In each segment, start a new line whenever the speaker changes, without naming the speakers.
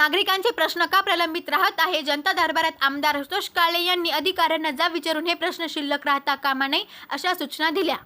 नागरिकांचे प्रश्न का प्रलंबित राहत आहे? जनता दरबारात आमदार संतोष काळे यांनी अधिकाऱ्यांना जा विचारून हे प्रश्न शिल्लक राहता कामा नये अशा सूचना दिल्या.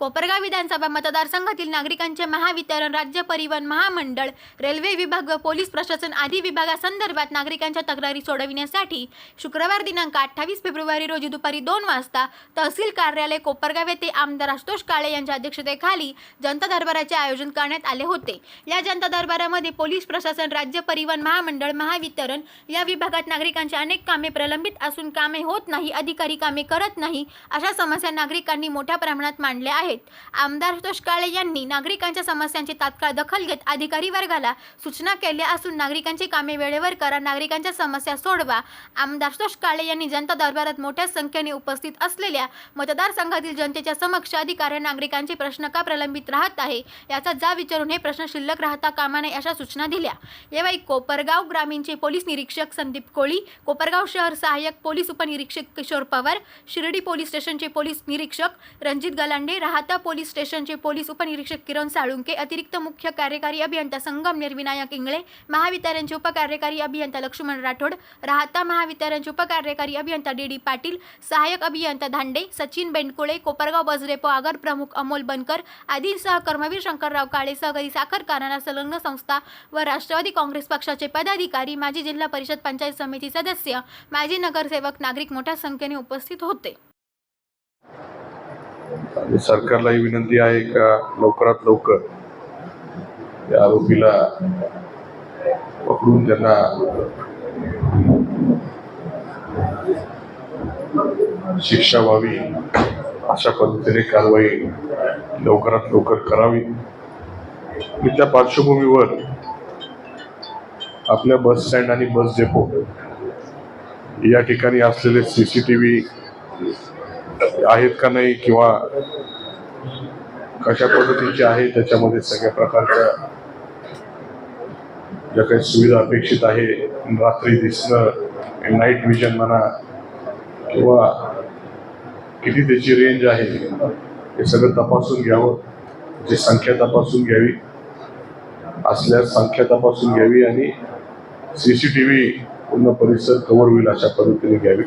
कोपरगाव विधानसभा मतदारसंघातील नागरिकांचे महावितरण राज्य परिवहन महामंडळ रेल्वे विभाग व पोलीस प्रशासन आदी विभागासंदर्भात नागरिकांच्या तक्रारी सोडविण्यासाठी शुक्रवार दिनांक अठ्ठावीस फेब्रुवारी रोजी दुपारी दोन वाजता तहसील कार्यालय कोपरगाव येथे आमदार आशुतोष काळे यांच्या अध्यक्षतेखाली जनता दरबाराचे आयोजन करण्यात आले होते. या जनता दरबारामध्ये पोलीस प्रशासन राज्य परिवहन महामंडळ महावितरण या विभागात नागरिकांची अनेक कामे प्रलंबित असून कामे होत नाही अधिकारी कामे करत नाही अशा समस्या नागरिकांनी मोठ्या प्रमाणात मांडल्या आहेत. आमदार आशुतोष काळे यांनी नागरिकांच्या समस्यांची तात्काळ दखल घेत अधिकारी वर्गाला सूचना केल्या असून नागरिकांची कामे वेळेवर करा नागरिकांच्या समस्या सोडवा. आमदार आशुतोष काळे यांनी जनता दरबारात मोठ्या संख्येने उपस्थित असलेल्या मतदारसंघातील जनतेच्या समक्ष अधिकारी नागरिकांचे प्रश्न का प्रलंबित राहत आहे याचा जा विचारून हे प्रश्न शिल्लक राहता कामा नये अशा सूचना दिल्या. यावेळी कोपरगाव ग्रामीणचे पोलीस निरीक्षक संदीप कोळी कोपरगाव शहर सहाय्यक पोलीस उपनिरीक्षक किशोर पवार शिर्डी पोलीस स्टेशनचे पोलीस निरीक्षक रणजित गलांडे राहता पोलीस स्टेशनचे पोलीस उपनिरीक्षक किरण साळुंके अतिरिक्त मुख्य कार्यकारी अभियंता संगमनेर विनायक इंगळे महावितरणचे उपकार्यकारी अभियंता लक्ष्मण राठोड राहता महावितरणचे उपकार्यकारी अभियंता डी डी पाटील सहाय्यक अभियंता धांडे सचिन बेंडकुळे कोपरगाव बजरेपो आगर प्रमुख अमोल बनकर आदींसह कर्मवीर शंकरराव काळे सहकारी साखर कारखाना संलग्न संस्था व राष्ट्रवादी काँग्रेस पक्षाचे पदाधिकारी माजी जिल्हा परिषद पंचायत समिती सदस्य माजी नगरसेवक नागरिक मोठ्या संख्येने उपस्थित होते.
सरकारलाही विनंती आहे का लवकरात लवकर या आरोपीला पकडून त्यांना शिक्षा व्हावी अशा पद्धतीने कारवाई लवकरात लवकर करावी. मी त्या पार्श्वभूमीवर आपल्या बस स्टँड आणि बस डेपो या ठिकाणी असलेले सी सी टी व्ही आहेत का नाही किंवा कशा पद्धतीचे आहे त्याच्यामध्ये सगळ्या प्रकारच्या ज्या काही सुविधा अपेक्षित आहे रात्री दिसणं नाईट विजन म्हणा किंवा किती त्याची रेंज आहे हे सगळं तपासून घ्यावं जे संख्या तपासून घ्यावी असल्यास संख्या तपासून घ्यावी आणि सी सी टी व्ही पूर्ण परिसर कव्हर होईल अशा पद्धतीने घ्यावी.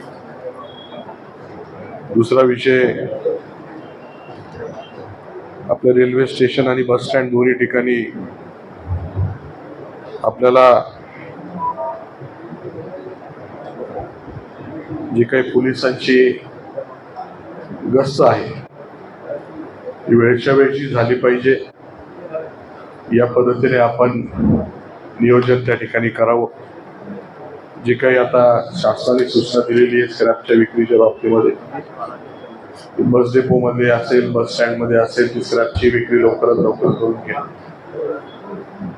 दुसरा विषय आपलं रेल्वे स्टेशन आणि बस स्टँड दोन्ही ठिकाणी आपल्याला जी काही पोलिसांची गस्त आहे ती वेळच्या वेळची झाली पाहिजे. या पद्धतीने आपण नियोजन त्या ठिकाणी करावं. जे काही आता शासनाने सूचना दिलेली आहे स्क्रॅपच्या विक्रीच्या बाबतीमध्ये बस डेपोमध्ये असेल बस स्टँडमध्ये असेल ती स्क्रॅपची विक्री लवकरात लवकर करून घ्या.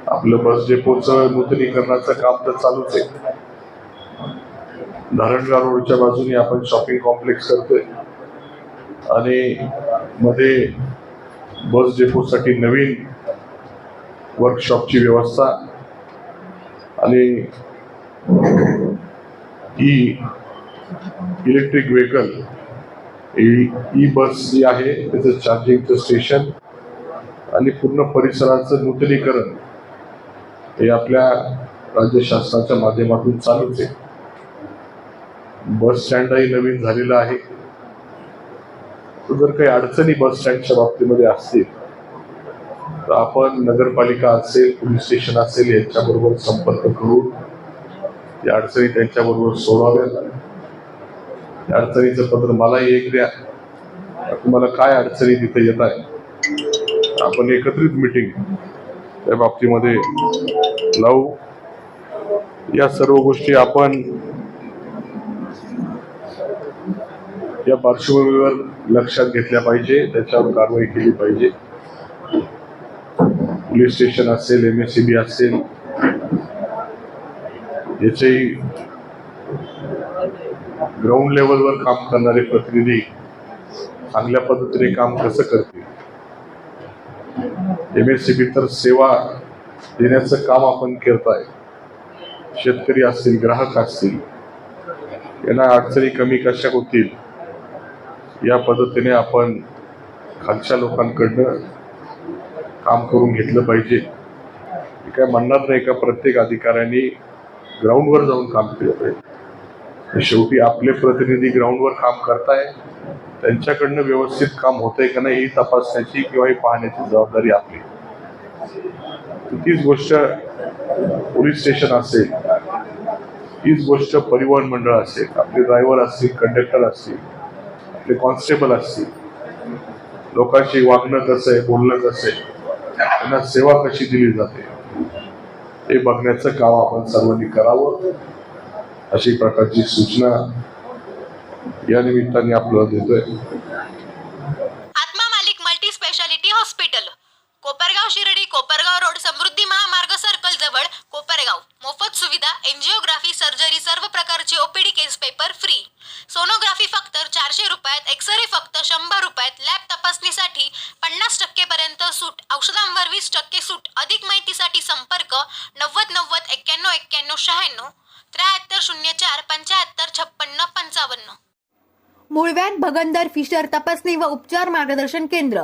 आपलं बस डेपोचं नूतनीकरणाचं काम तर चालूच आहे. धरणगाव रोडच्या बाजूने आपण शॉपिंग कॉम्प्लेक्स करतोय. आणि मध्ये बस डेपोसाठी नवीन वर्कशॉपची व्यवस्था आणि E electric vehicle E bus जी आहे त्याचं चार्जिंगचं स्टेशन आणि पूर्ण परिसराचं नूतनीकरण हे आपल्या राज्य शासनाच्या माध्यमातून चालूच आहे. बस स्टँडही नवीन झालेला आहे. जर काही अडचणी बस स्टँडच्या बाबतीमध्ये असतील तर आपण नगरपालिका असेल पोलीस स्टेशन असेल यांच्याबरोबर संपर्क करून या अडचणी त्यांच्याबरोबर सोडवाव्यात या अडचणीचं पत्र मलाही एक द्या. तुम्हाला काय अडचणी तिथे येत आहे आपण एकत्रित मिटिंग त्या बाबतीमध्ये लावू. या सर्व गोष्टी आपण या पार्श्वभूमीवर लक्षात घेतल्या पाहिजे. त्याच्यावर कारवाई केली पाहिजे. पोलीस स्टेशन असेल एम एस सी बी असेल याचेही ग्राउंड लेवलवर काम करणारे प्रतिनिधी चांगल्या पद्धतीने काम कसं करतील? एम एस सी बी तर सेवा देण्याचं काम आपण करत आहे शेतकरी असतील ग्राहक असतील यांना अडचणी कमी कशा होतील या पद्धतीने आपण खालच्या लोकांकडनं काम करून घेतलं पाहिजे. काय म्हणणार नाही का प्रत्येक अधिकाऱ्यांनी ग्राउंडवर जाऊन काम केलं पाहिजे. शेवटी आपले प्रतिनिधी ग्राउंडवर काम करताय त्यांच्याकडनं व्यवस्थित काम होतंय का नाही ही तपासण्याची किंवा ही पाहण्याची जबाबदारी आपली. तीच गोष्ट पोलीस स्टेशन असेल तीच गोष्ट परिवहन मंडळ असेल आपले ड्रायव्हर असतील कंडक्टर असतील आपले कॉन्स्टेबल असतील लोकांशी वागणं कसं आहे बोलणं कसं आहे त्यांना सेवा कशी दिली जाते? हे बघण्याचं काम आपण सर्वांनी करावं. अशी प्रकारची सूचना या निमित्ताने आपल्याला देतोय.
Atma Malik multi speciality hospital. Kopargaon Shirdi Kopargaon road Samruddhi Mahamarg circle जवळ कोपरगाव. मोफत सुविधा एन्जिओग्राफी सर्जरी सर्व प्रकारचे OPD case paper free sonography फक्त चारशे रुपयात एक्सरे फक्त शंभर रुपयात. लॅब तपासणीसाठी पन्नास टक्के पर्यंत सूट औषधांवर वीस टक्के सूट. अधिक माहितीसाठी संपर्क नव्वद नव्वद एक्क्याण्णव एक्क्याण्णव शहाण्णव त्र्याहत्तर शून्य चार पंच्याहत्तर छप्पन्न पंचावन्न. मुळव्यात भगंदर फिशर तपासणी व उपचार मार्गदर्शन केंद्र.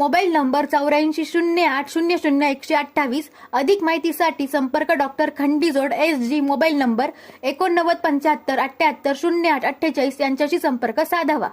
मोबाईल नंबर चौऱ्याऐंशी शून्य आठ शून्य शून्य एकशे अठ्ठावीस. अधिक माहितीसाठी संपर्क doctor Khandijod S G mobile number एकोणनव्वद पंच्याहत्तर अठ्ठ्याहत्तर शून्य आठ अठ्ठेचाळीस यांच्याशी संपर्क साधावा.